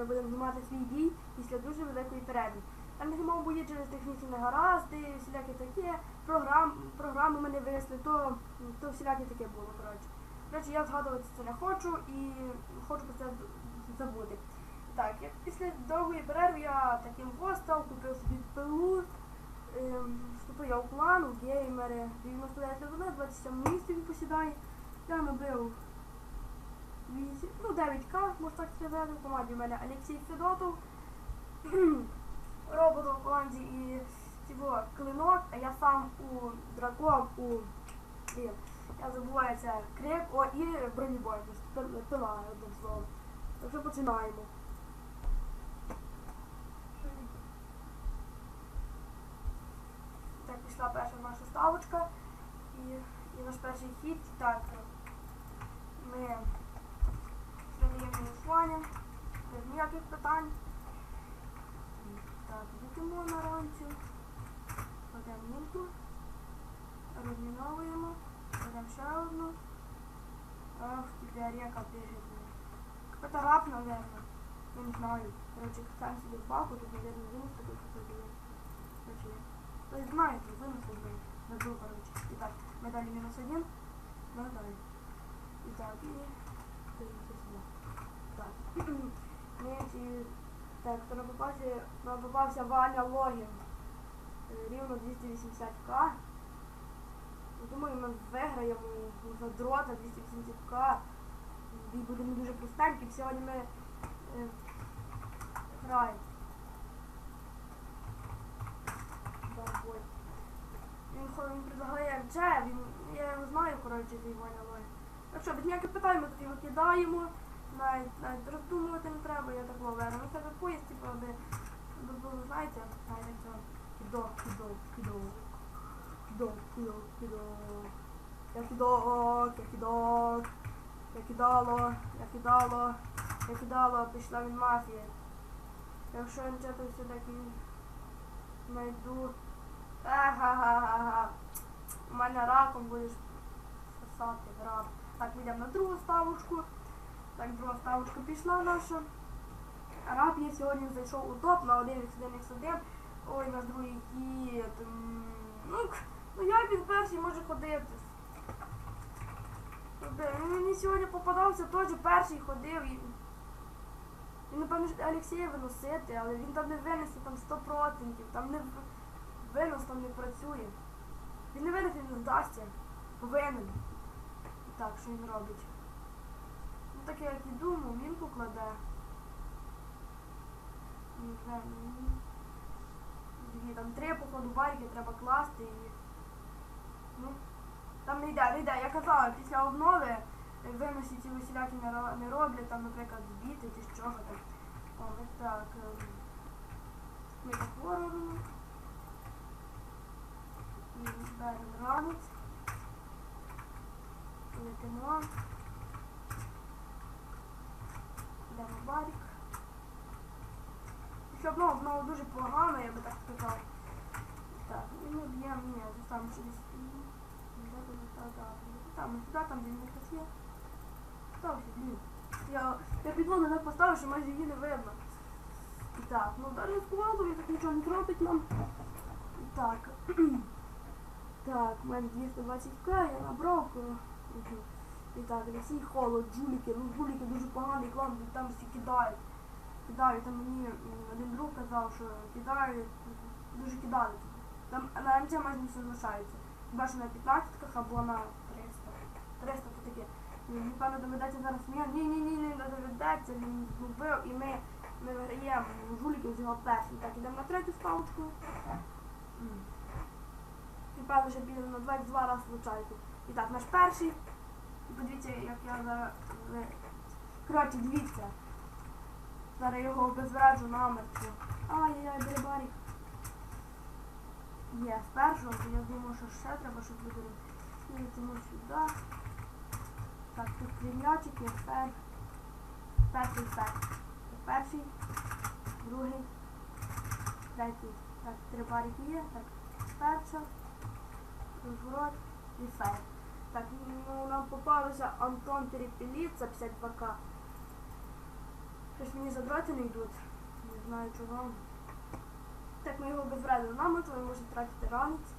ми будемо знімати свій бій після дуже великої перерви. Там не мав бої через технічні негаразди, всілякі таке, програм, програми мене висли, то, то всіляке таке було, коротше. Коротше, я згадувати це не хочу і хочу про це забути. Так, я після довгої перерви я таким постав, купив собі пилу, ем, вступив я у клан, у геймери, 99 левели, 27 місці він посідає. Я набив 8, ну 9к, можна так сказати, в команді в мене Олексій Федотов, робот у команді і цього клинок, а я сам у дракон, у блін, я забуваю це крик, о, і бронебой, пила, одним словом. Так що починаємо. Так, пішла перша наша ставочка. І, і наш перший хід. Так, ми додаємо мінусування, без ніяких питань. Так, йдемо на ранцю. Кладемо мінку. Розміновуємо. Кладемо ще одну. Ах, тебе река біжить. Какой-то раб, наверное. Я не знаю. Короче, сам себе в балку, тут, наверное, вынос такой какой-то есть. Короче, то есть знаете, вынос такой. Забыл, короче. Итак, мы дали минус один. Мы дали. Итак, и... Так, хто не попався, нам попався Ваня Логін. Е, Рівно 280к. Думаю, ми виграємо за дрота 280к. Бій буде не дуже простенький. Сьогодні ми е, граємо. Він, він предлагає РДЖ, він, я його знаю, коротше, цей Ваня Лой. Так що, без ніяких питань ми тут його кидаємо. Навіть, навіть роздумувати не треба, я так ловера. Ну це поїзд, типу, аби було, знаєте, як це кидо, кидо, кидо, кидо, кидо, кидо. Я кидок, я кидок. Я кидало, я кидало, я кидало, пішла від мафії. Якщо він чето все-таки знайду. Ага-га-га-га. У мене раком будеш сосати рак. Так, йдемо на другу ставочку. Так, друга ставочка пішла наша. Раб я сьогодні зайшов у топ на 1 x 1 x 1 Ой, наш другий кіт. Ну, ну як він перший може ходити? Мені сьогодні попадався, теж перший ходив і. Він, напевно, Олексія виносити, але він там не винесе там 100%, там не винос там не працює. Він не винесе, він здасться. Повинен. Так, що він робить? Так як і думав, він покладе. Не знаю, Дві, там три походу байки треба класти і. Ну, там не йде, не йде. Я казала, після обнови виносі ці весіляки не, роблять, там, наприклад, збіти чи що там. О, ось так. ем, Ми ворогу. І беремо ранець. Летимо. Йдемо в барік. Після обнови знову дуже погано, я би так сказав. Так, і ми б'ємо, ні, там та- Там, сюди, там, де він якраз є. Стався, блін. Я, я підводу не поставив, що майже її не видно. Так, ну далі з кувалдою так нічого не зробить нам. Так. так, в мене 220к, я набрав. І так, Олексій Холод, Джуліки, ну Джуліки дуже поганий клан, там всі кидають. Кидають, там мені один друг казав, що кидають, дуже кидали. Там на МЧ майже не все залишається. Хіба що на 15 або на 300. 300 то таке. Напевно, доведеться зараз ні, ні, ні, ні, не доведеться, він згубив і ми, ми виграємо жуліків з його першим. Так, ідемо на третю ставочку. І певно, що підемо на 22 раз влучайку. І так, наш перший. Подивіться, як я зараз. Коротше, дивіться. Зараз його обезвреджу намертво. Ай-яй-яй, дерибарік. Є, з першого, я думаю, що ще треба, щоб люди летимо сюди. Так, тут кремлячик, є пер. Перший пер. Перший, другий, третій. Так, три барики є. Так, перша, розворот і фер. Так, ну нам попалося Антон Перепеліт за 52к. Щось мені задрати не йдуть. Не знаю чого. Так, ми його безвредно намотили, може тратити ранець.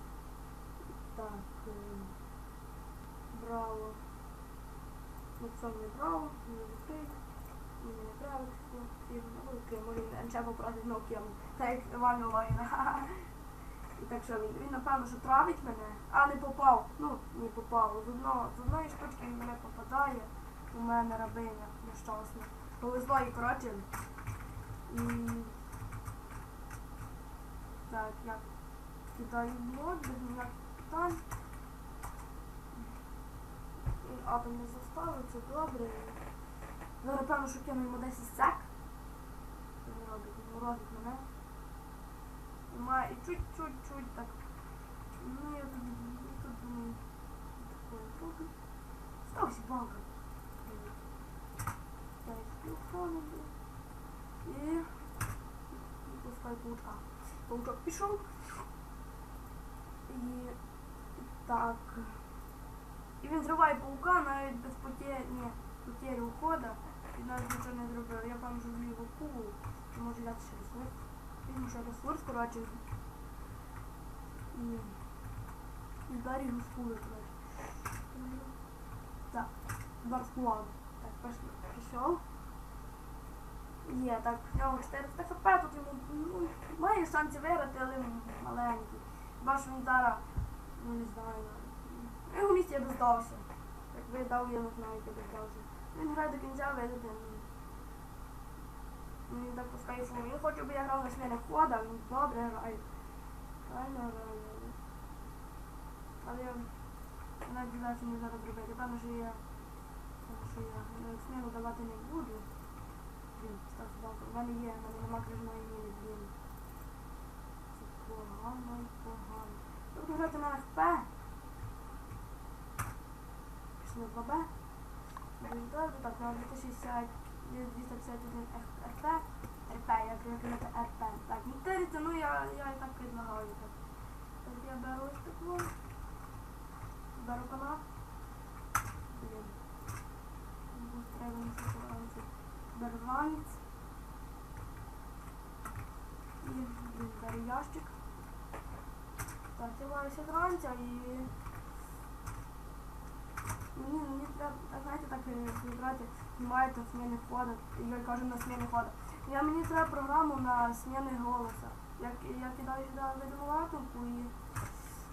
Так. е, Браво. Ну це не браво, не закрий. Мені не треба всі, всі великі, може НЧ попросить Nokia, так Ваня Лайна. І так що він, він напевно, що травить мене, а не попав. Ну, не попав. З, одної штучки він мене попадає. У мене рабиня нещасна. Повезло і коротше. І... Так, я кидаю блок, без ніяких питань. Атом не заставив, це добре. Зараз певно, що кину йому 10 сек. Він робить? Він морозить мене. І Має і чуть-чуть-чуть так. Ну я тут, я тут думаю, такое трохи. Стався банка. Так, телефону. І... І пускай паучка. Паучок пішов. І... Так. І він зриває паука навіть без потері, ні, потері уходу. І навіть нічого не зробив. Я певно, що вліво кулу. Чи може взяти ще ресурс. Візьму ще ресурс, коротше. І... І далі його з кули, коротше. Так, удар. Так, пішли. Пішов. Є, так, в нього 400 хп, тут йому ну, має шанси виграти, але маленький. Бачу, він зараз, ну не знаю, на його місці я би здався. Як ви я не знаю, як я би здався. Він грає до кінця, виграти. Ну, він хоче, щоб я грав на сміни хода, він добре грає. Правильно грає. Але я навіть знаю, що мені зараз робити. Певно, що я, що я сміну давати не буду. Блін, став собаку. У мене є, в мене нема крижної міни, блін. Це погано, погано. Я грати на ФП. Пішли в ББ. Дуже добре, так, на 260, 251 РП. РП, я кажу на РП. Так, мітериться, ну я, я і так предлагаю. Так, так я беру ось таку. Беру канал. Блін. Треба не ситуацію. Берганець. І блін, беру ящик. Так, я варюся зранця і... Мені, мені треба, знаєте, так е, брати, знімаєте зміни хода, я кажу на зміни хода. Я мені треба програму на зміни голоса. Я, я кидаю сюди видовуватку і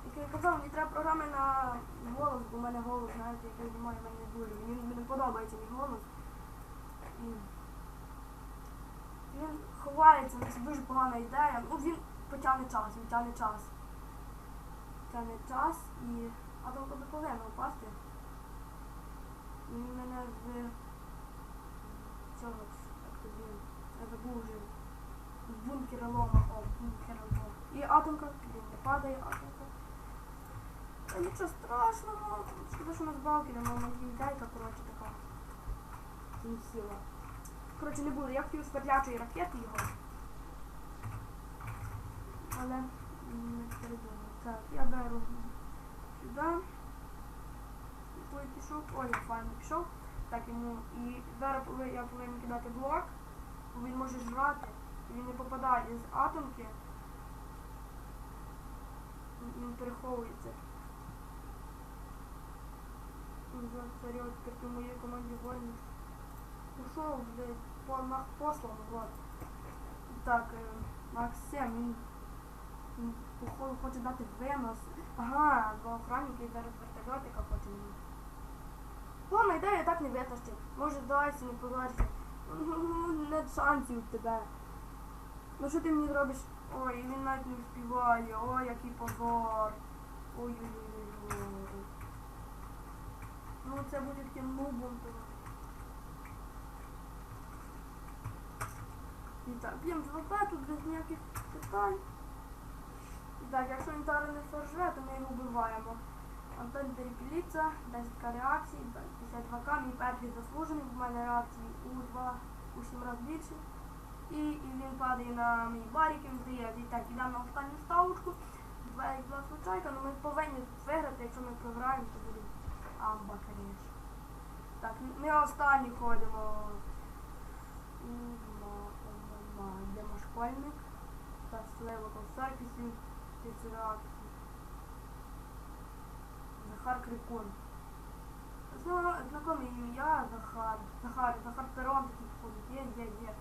як я казав, мені треба програми на голос, бо в мене голос, знаєте, який немає, в мене не дуже. Мені, мені подобається мій голос. І він ховається, це дуже погана ідея. Ну, він потягне час, він тягне час. Тягне час і... А то коли повинна впасти. Він мене з цього як забув вже. З лома, о, бункера лома. І атомка, блін, не падає атомка. Та нічого страшного. Шкода, що у нас балки, але вона ідейка, коротше, така. Кінцева. Коротше, не буде. Я хотів з петлячої ракети його. Але не передумав. Так, я беру сюди. Той пішов. Ой, я файно пішов. Так йому. І зараз я повинен кидати блок. Він може жрати. Він не попадає з атомки. Він- переховується. Зараз царьок моїй команді воїнів. Ушов, блядь, по, послан, вот. Так, е, Максим, він, походу хоче дати винос. Ага, бо охранники зараз вертольотика хоче мені. Ладно, ідея так не витащить. Може здайся, не. Ну, Не шансів тебе. Ну що ти мені зробиш? Ой, він навіть не вспіває. Ой, який позор. Ой-ой-ой. Ну це буде таким нубом. І так, б'ємо з ВП, тут без ніяких питань. І так, якщо він зараз не сорже, то ми його вбиваємо. Антон перепіліться, 10 реакцій, 52к, мій перший заслужений, в мене реакції у 2 у 7 разів більше. І, і він падає на мій барік, і він здає. І так, йдемо на останню ставочку. Два як два случайка, але ми повинні виграти, якщо ми програємо, то буде амба, звісно. Так, ми останні ходимо. Йдемо школьник. Та слева. Тицераксів. Захар Крикун. Зна- Знакоме ім'я Захар. Захар, Захар Перон такий походить. Є, є, є.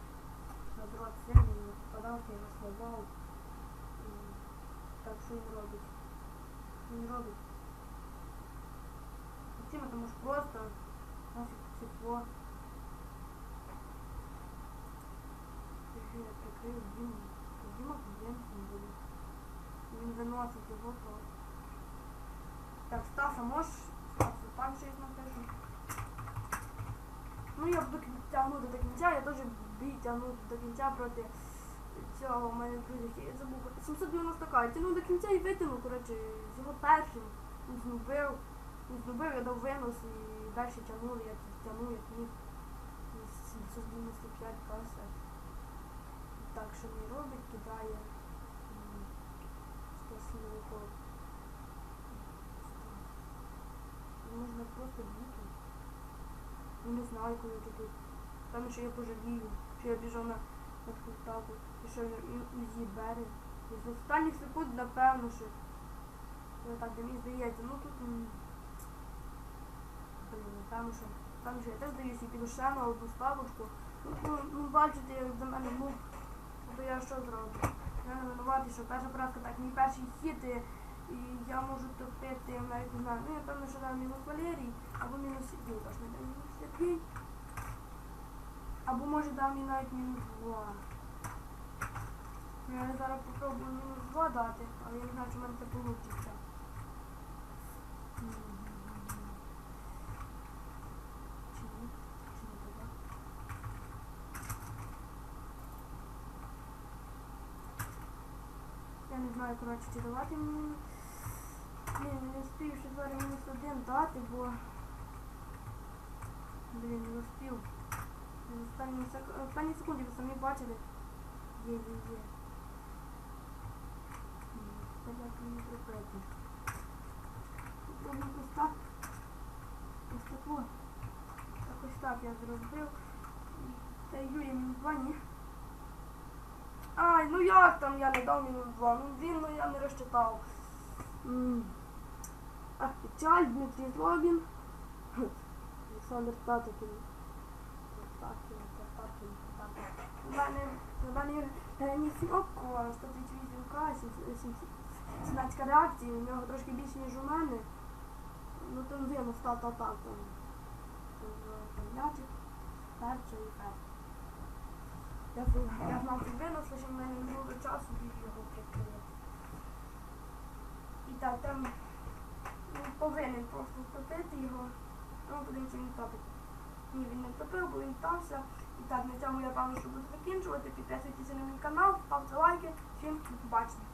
На дрот сильний, попадав, я його слабав. М, Так що він робить? Він робить. Чим тому ж просто нафіг тепло. Скажи, я прикрив Діму. Діма клієнтом буде. Він виносить його то. Так, Стаса, можеш? Стаса, там щось напишу. Ну я буду тягнути до кінця, я теж бій тягнути до кінця проти цього в мене друзі, я забув. 790к, тягнув до кінця і витягнув, коротше, з його першим. Знубив, знубив, я дав винос і далі тягнув, я тягнув, як міг. 795 касет. Так, що він робить, кидає м, 100 силовиков. Можна просто бути. Ну, не знаю, коли ти тут. Там що я пожалію, що я біжав на, ставку, і що я узі берег. З останніх секунд, напевно, що. Ну, так, де мені здається, ну тут. Блін, напевно, що. Там що я теж даюся і піду на одну ставочку. Ну, ну, бачите, як за мене ну, то я що зроблю? Я не винуватий, що перша поразка так мій перший хід, і, і я можу топити, я навіть не знаю. Ну, я певно, що дам мінус Валерій, або мінус Сергій, тож не дам мінус Сергій. Або може дам мені навіть мінус 2. Я зараз попробую мінус 2 дати, але я не знаю, чи в мене це вийде. Я не знаю, коротше, чи давати мені. Ні, не встиг ще зараз мінус один дати, бо. Блін, не встиг. В останній, сек... останній секунді ви самі бачили. Є, є, є. М, Це як мені припети. Попробую ось так. Ось так о. Так ось так я зробив. Та Юрій мінус два, ні. Ай, ну як там я не дав мінус два? Ну він, ну я не розчитав. М. Ах, печаль, Дмитрій Злобін. Олександр у мене Леонід Сімокко, 138к, 17 реакцій, у нього трошки більше, ніж у мене. Ну там він став та так там. М'ячик, перче і перче. Я, знав цей винос, лише в мене не було часу його прикрити. І так, там повинен просто втопити його. Ну, подивіться, він топить. Ні, він не втопив, бо він тався. І так, на цьому я певно, що буду закінчувати. Підписуйтесь на мій канал, ставте лайки. Всім побачення.